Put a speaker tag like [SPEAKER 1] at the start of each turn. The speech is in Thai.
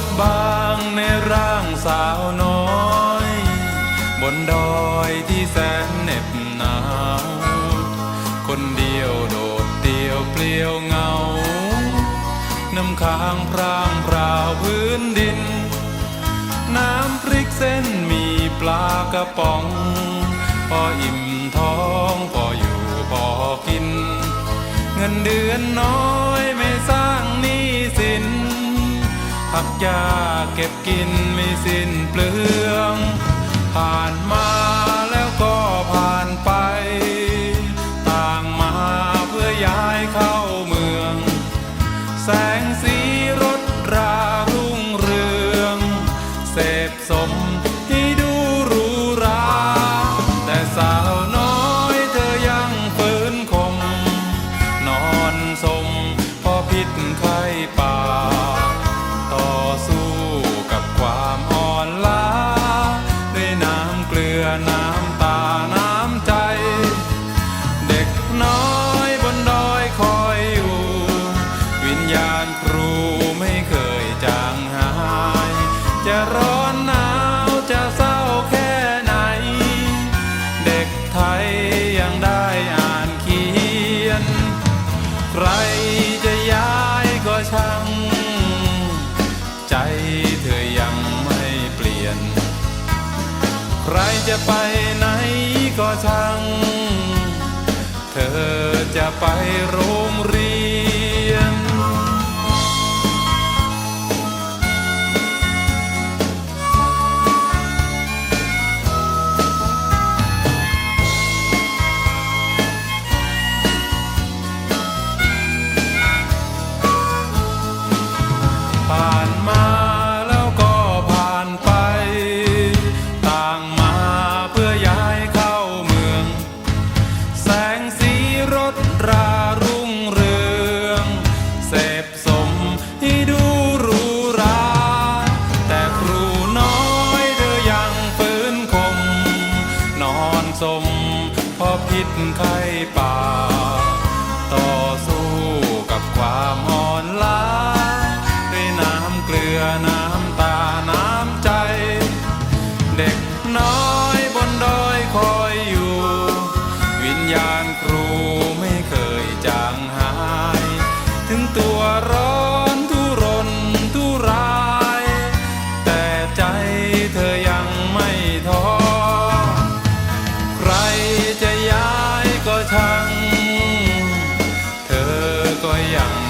[SPEAKER 1] บบางในร่างสาวน้อย บนดอยที่แสนเหน็บหนาว คนเดียวโดดเดียวเปลี่ยวเงา น้ำค้างพรางพราวพื้นดิน น้ำพริกเส้นมีปลากระป๋อง พออิ่มท้องพออยู่พอกิน เงินเดือนน้อย ผักยาเก็บกินไม่สิ้นเปลือง ผ่านมาแล้วก็ผ่านไป ต่างมาเพื่อย้ายเข้าเมือง แสงสีรถรารุ่งเรือง เสพสมให้ดูหรูรา แต่สาวน้อยเธอยังฝืนคง นอนสมพอพิษไข้ป่า น้อยบนดอยคอยอยู่ วิญญาณครูไม่เคยจางหาย จะร้อนหนาวจะเศร้าแค่ไหน เด็กไทยยังได้อ่านเขียน ใครจะย้ายก็ช่าง ใจเธอยังไม่เปลี่ยน ใครจะไปไหนก็ช่าง เธอจะไปโรงเรีย อนสมพอพิษไข้ป่า ต่อสู้กับความอ่อนล้าด้วยน้ำเกลือน้ำตาน้ำใจ เด็กน้อยบนดอยคอยอยู่ วิญญาณครูไม่เคยจางหาย ถึงตัวร้อ เธอก็ยัง